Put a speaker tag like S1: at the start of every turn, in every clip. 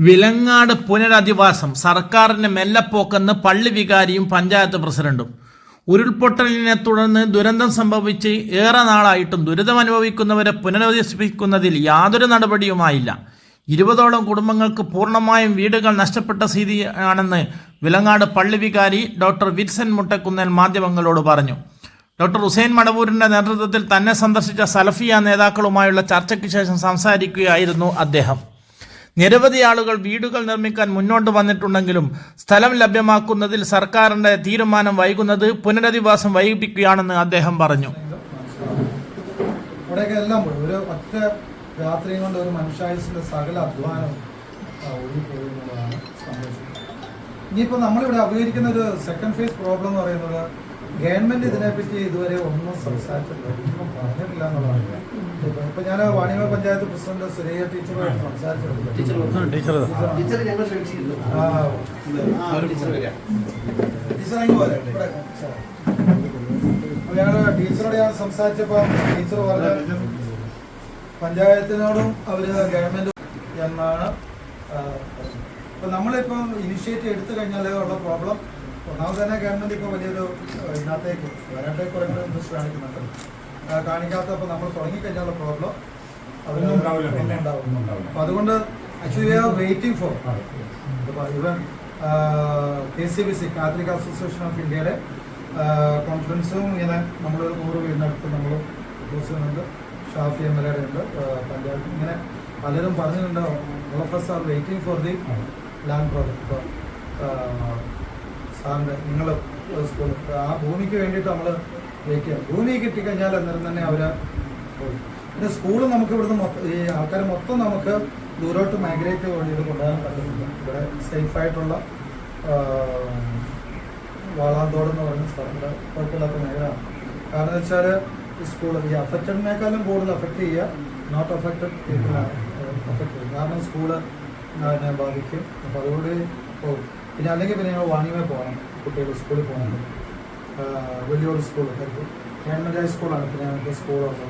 S1: വിലങ്ങാട് പുനരധിവാസം സർക്കാരിന്റെ മെല്ലപ്പോക്കെന്ന് പള്ളി വികാരിയും പഞ്ചായത്ത് പ്രസിഡന്റും. ഉരുൾപൊട്ടലിനെ തുടർന്ന് ദുരന്തം സംഭവിച്ച് ഏറെ നാളായിട്ടും ദുരിതം അനുഭവിക്കുന്നവരെ പുനരധിവസിപ്പിക്കുന്നതിൽ യാതൊരു നടപടിയുമായില്ല. ഇരുപതോളം കുടുംബങ്ങൾക്ക് പൂർണമായും വീടുകൾ നഷ്ടപ്പെട്ട സ്ഥിതിയാണെന്ന് വിലങ്ങാട് പള്ളി വികാരി ഡോക്ടർ വിൻസൻ മുട്ടക്കുന്നൽ മാധ്യമങ്ങളോട് പറഞ്ഞു. ഡോക്ടർ ഹുസൈൻ മടവൂരിന്റെ നേതൃത്വത്തിൽ തന്നെ സന്ദർശിച്ച സലഫിയ നേതാക്കളുമായുള്ള ചർച്ചയ്ക്ക് ശേഷം സംസാരിക്കുകയായിരുന്നു അദ്ദേഹം. നിരവധി ആളുകൾ വീടുകൾ നിർമ്മിക്കാൻ മുന്നോട്ട് വന്നിട്ടുണ്ടെങ്കിലും സ്ഥലം ലഭ്യമാക്കുന്നതിൽ സർക്കാരിന്റെ തീരുമാനം വൈകുന്നത് പുനരധിവാസം വൈകിപ്പിക്കുകയാണെന്ന് അദ്ദേഹം പറഞ്ഞു.
S2: ഇവിടെയൊക്കെ എല്ലാം ഒരു ഒറ്റ സംഭവിച്ചത് ഇനിയിപ്പോൾ നമ്മളിവിടെ അഭിമുഖീകരിക്കുന്ന ഒരു സെക്കൻഡ് ഫേസ് പ്രോബ്ലം എന്ന് പറയുന്നത് ഗവൺമെന്റ് ഇതിനെപ്പറ്റി ഇതുവരെ ഒന്നും സംസാരിച്ചിട്ടില്ല ഒന്നും പറഞ്ഞിട്ടില്ല എന്നുള്ളതാണ്. ഇപ്പൊ ഇപ്പൊ ഞാൻ വാണിമ പഞ്ചായത്ത് പ്രസിഡന്റ് സുരേഖ ടീച്ചറുമായിട്ട് സംസാരിച്ചിട്ടുണ്ട്.
S3: ഞങ്ങൾ
S2: ടീച്ചറോട് ഞാൻ സംസാരിച്ചപ്പോ ടീച്ചർ പറഞ്ഞ പഞ്ചായത്തിനോടും അവർ ഗവൺമെന്റ് എന്നാണ് ഇപ്പൊ നമ്മളിപ്പം ഇനിഷ്യേറ്റീവ് എടുത്തു കഴിഞ്ഞാൽ ഉള്ള പ്രോബ്ലം ഒന്നാമത് തന്നെ ഗവൺമെന്റ് ഇപ്പൊ വലിയൊരു ഇതിനകത്തേക്ക് വരാട്ടേക്ക് കുറെ കൂടെ ഇൻട്രസ്റ്റ് കാണിക്കുന്നുണ്ട് കാണിക്കാത്തപ്പോൾ നമ്മൾ തുടങ്ങിക്കഴിഞ്ഞാലുള്ള പ്രോബ്ലം
S4: ഒന്നും ഉണ്ടാവില്ല. പിന്നെ.
S2: ഉണ്ടാവും
S4: ഒന്നും
S2: അപ്പൊ അതുകൊണ്ട് actually are waiting for even K C B C Catholic Association of ഇന്ത്യയുടെ കോൺഫറൻസും ഇങ്ങനെ നമ്മളൊരു നൂറ് വീടിനടുത്ത് നമ്മൾ ഉദ്ദേശിക്കുന്നുണ്ട്. ഷാഫി എം എൽ എയുടെ ഉണ്ട്. പഞ്ചായത്ത് ഇങ്ങനെ പലരും പറഞ്ഞിട്ടുണ്ട്. All of us are waiting for the land project ഇപ്പോൾ സാറിന്റെ നിങ്ങൾ സ്കൂൾ ആ ഭൂമിക്ക് വേണ്ടിയിട്ട് നമ്മൾ വെയിറ്റ് ഭൂമി കിട്ടിക്കഴിഞ്ഞാൽ അന്നേരം തന്നെ അവർ പിന്നെ സ്കൂൾ നമുക്ക് ഇവിടുന്ന് മൊത്തം ഈ ആൾക്കാർ മൊത്തം നമുക്ക് ദൂരോട്ട് മൈഗ്രേറ്റ് വേണ്ടിയിട്ട് കൊണ്ടുപോകാൻ പറ്റുന്നില്ല ഇവിടെ സേഫായിട്ടുള്ള വാളാന്തോട് എന്ന് പറയുന്ന സ്ഥലത്ത് കുഴപ്പമില്ലാത്ത മേഖലയാണ്. കാരണം വെച്ചാൽ ഈ സ്കൂൾ ഈ അഫക്റ്റഡിനേക്കാളും കൂടുതൽ അഫക്റ്റ് ചെയ്യുക നോട്ട് അഫക്റ്റഡ് പീപ്പിളാണ് അഫക്റ്റ് ചെയ്യുക. കാരണം സ്കൂൾ ബാധിക്കും. അപ്പോൾ അതുകൊണ്ട് പിന്നെ അല്ലെങ്കിൽ പിന്നെ ഞങ്ങൾ വാണിമേ പോകണം കുട്ടികൾ സ്കൂളിൽ പോകണം. വലിയൊരു സ്കൂൾ ഗവൺമെന്റ് ഹൈ സ്കൂളാണ് പിന്നെ ഞങ്ങൾക്ക് സ്കൂളുള്ളത്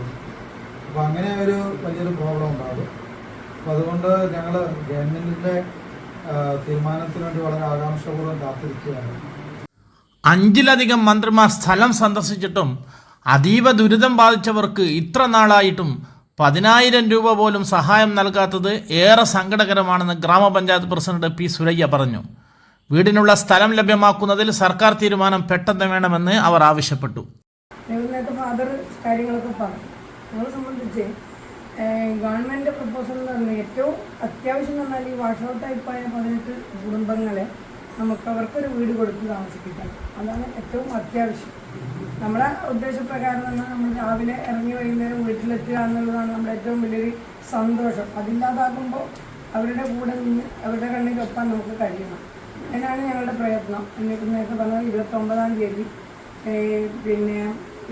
S2: അപ്പോൾ അങ്ങനെ ഒരു വലിയൊരു പ്രോബ്ലം ഉണ്ടാകും. അപ്പോൾ അതുകൊണ്ട് ഞങ്ങൾ ഗവൺമെന്റിന്റെ തീരുമാനത്തിന് വേണ്ടി വളരെ ആകാംക്ഷപൂർവം കാത്തിരിക്കുകയാണ്.
S1: അഞ്ചിലധികം മന്ത്രിമാർ സ്ഥലം സന്ദർശിച്ചിട്ടും അതീവ ദുരിതം ബാധിച്ചവർക്ക് ഇത്ര നാളായിട്ടും പതിനായിരം രൂപ പോലും സഹായം നൽകാത്തത് ഏറെ സങ്കടകരമാണെന്ന് ഗ്രാമപഞ്ചായത്ത് പ്രസിഡന്റ് പി സുരയ്യ പറഞ്ഞു. വീടിനുള്ള സ്ഥലം ലഭ്യമാക്കുന്നതിൽ സർക്കാർ തീരുമാനം പെട്ടെന്ന് വേണമെന്ന് അവർ ആവശ്യപ്പെട്ടു.
S5: ഫാദർ പറഞ്ഞു. ഗവൺമെന്റ് പ്രപ്പോസൽ എന്ന് പറഞ്ഞാൽ ഏറ്റവും അത്യാവശ്യം പറഞ്ഞാൽ ഈ വാഷ് ഔട്ട് ആയിപ്പോയ പതിനെട്ട് കുടുംബങ്ങളെ നമുക്ക് അവർക്കൊരു വീട് കൊടുത്ത് താമസിപ്പിക്കണം അതാണ് ഏറ്റവും അത്യാവശ്യം. നമ്മുടെ ഉദ്ദേശപ്രകാരം തന്നെ നമ്മൾ രാവിലെ ഇറങ്ങി വൈകുന്നേരം വീട്ടിലെത്തുക എന്നുള്ളതാണ് നമ്മുടെ ഏറ്റവും വലിയൊരു സന്തോഷം. അതില്ലാതാകുമ്പോൾ അവരുടെ കൂടെ നിന്ന് അവരുടെ കണ്ണിൽ ഒപ്പാൻ നമുക്ക് കഴിയണം. അതിനാണ് ഞങ്ങളുടെ പ്രയത്നം. എന്നിട്ട് നേരത്തെ പറഞ്ഞത് ഇരുപത്തൊമ്പതാം തീയതി പിന്നെ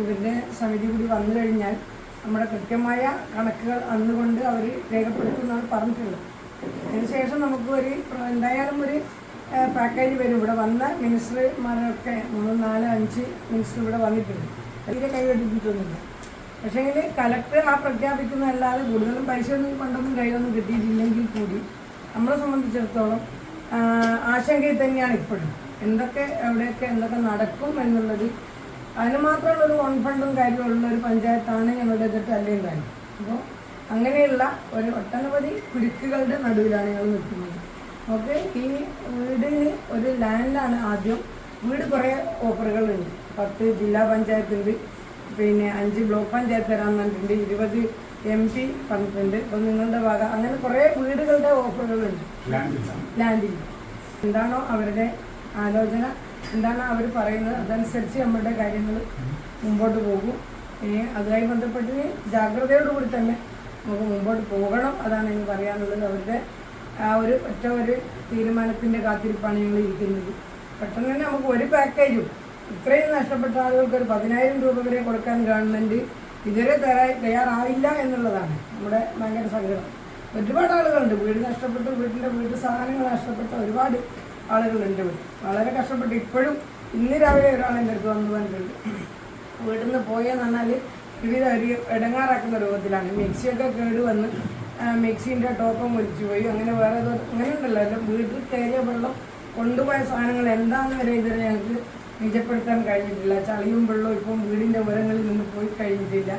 S5: ഇവരുടെ സമിതി കൂടി വന്നു കഴിഞ്ഞാൽ നമ്മുടെ കൃത്യമായ കണക്കുകൾ അന്നുകൊണ്ട് അവർ രേഖപ്പെടുത്തുമെന്നാണ് പറഞ്ഞിട്ടുള്ളത്. അതിനുശേഷം നമുക്ക് ഒരു എന്തായാലും ഒരു പാക്കേജ് വരും. ഇവിടെ വന്ന മിനിസ്റ്റർമാരൊക്കെ മൂന്ന് നാല് അഞ്ച് മിനിസ്റ്റർ ഇവിടെ വന്നിട്ടുണ്ട്. അതിന്റെ കൈവെട്ടിട്ടൊന്നുമില്ല പക്ഷേങ്കിൽ കലക്ടർ ആ പ്രഖ്യാപിക്കുന്നതല്ലാതെ കൂടുതലും പൈസ ഒന്നും കൊണ്ടൊന്നും കയ്യിലൊന്നും കിട്ടിയിട്ടില്ലെങ്കിൽ കൂടി നമ്മളെ സംബന്ധിച്ചിടത്തോളം ആശങ്കയിൽ തന്നെയാണ് ഇപ്പോഴും. എന്തൊക്കെ എവിടെയൊക്കെ എന്തൊക്കെ നടക്കും എന്നുള്ളത് അതിന് മാത്രമുള്ള ഒരു വൺ ഫണ്ടും കാര്യമുള്ള ഒരു പഞ്ചായത്താണ് ഞങ്ങളുടെ എതിർത്ത് അല്ലെങ്കിൽ കാര്യം അപ്പോൾ അങ്ങനെയുള്ള ഒരു ഒട്ടനവധി കുരുക്കുകളുടെ നടുവിലാണ് ഞങ്ങൾ നിൽക്കുന്നത്. ഓക്കെ ഈ വീടിന് ഒരു ലാൻഡാണ് ആദ്യം. വീട് കുറേ ഓഫറുകളുണ്ട്. പത്ത് ജില്ലാ പഞ്ചായത്തുണ്ട്. പിന്നെ അഞ്ച് ബ്ലോക്ക് പഞ്ചായത്ത് തരാൻ പറഞ്ഞിട്ടുണ്ട്. ഇരുപത് എം പി പറഞ്ഞിട്ടുണ്ട് ഇപ്പം നിങ്ങളുടെ ഭാഗം. അങ്ങനെ കുറേ വീടുകളുടെ ഓഫറുകളുണ്ട്. ലാൻഡിൽ എന്താണോ അവരുടെ ആലോചന എന്താണോ അവർ പറയുന്നത് അതനുസരിച്ച് നമ്മളുടെ കാര്യങ്ങൾ മുമ്പോട്ട് പോകും. ഇനി അതുമായി ബന്ധപ്പെട്ട് ജാഗ്രതയോടുകൂടി തന്നെ നമുക്ക് മുമ്പോട്ട് പോകണം അതാണ് എനിക്ക് പറയാനുള്ളത്. അവരുടെ ആ ഒരു ഒറ്റ ഒരു തീരുമാനത്തിന്റെ കാത്തിരിപ്പാണ് ഞങ്ങൾ ഇരിക്കുന്നത്. പെട്ടെന്ന് തന്നെ നമുക്ക് ഒരു പാക്കേജും ഇത്രയും നഷ്ടപ്പെട്ട ആളുകൾക്ക് ഒരു പതിനായിരം രൂപ വരെ കൊടുക്കാൻ ഗവൺമെന്റ് ഇതുവരെ തയ്യാ- തയ്യാറായില്ല എന്നുള്ളതാണ് നമ്മുടെ ഭയങ്കര സങ്കടം. ഒരുപാട് ആളുകളുണ്ട്. വീട് നഷ്ടപ്പെട്ട് വീട്ടിന്റെ വീട്ടു സാധനങ്ങൾ നഷ്ടപ്പെട്ട. ഒരുപാട് ആളുകളുണ്ട് വളരെ കഷ്ടപ്പെട്ട് ഇപ്പോഴും ഇന്ന് രാവിലെ ഒരാൾ എന്റെ അടുത്ത് വന്ന് പറഞ്ഞിട്ടുണ്ട്. വീട്ടിൽ നിന്ന് പോയെന്ന് പറഞ്ഞാൽ വിവിധ ഒരു ഇടങ്ങാറാക്കുന്ന രൂപത്തിലാണ്. മിക്സിയൊക്കെ കേട് വന്ന് മിക്സിന്റെ ടോപ്പം ഒലിച്ചു പോയി അങ്ങനെ വേറെ അങ്ങനെ ഉണ്ടല്ലോ വീട്ടിൽ കയറിയ വെള്ളം കൊണ്ടുപോയ സാധനങ്ങൾ എന്താന്ന് വരെ ഇതുവരെ ഞങ്ങൾക്ക് നിജപ്പെടുത്താൻ കഴിഞ്ഞിട്ടില്ല. ചളിയും വെള്ളവും ഇപ്പം വീടിന്റെ ഉയരങ്ങളിൽ നിന്ന് പോയി കഴിഞ്ഞിട്ടില്ല.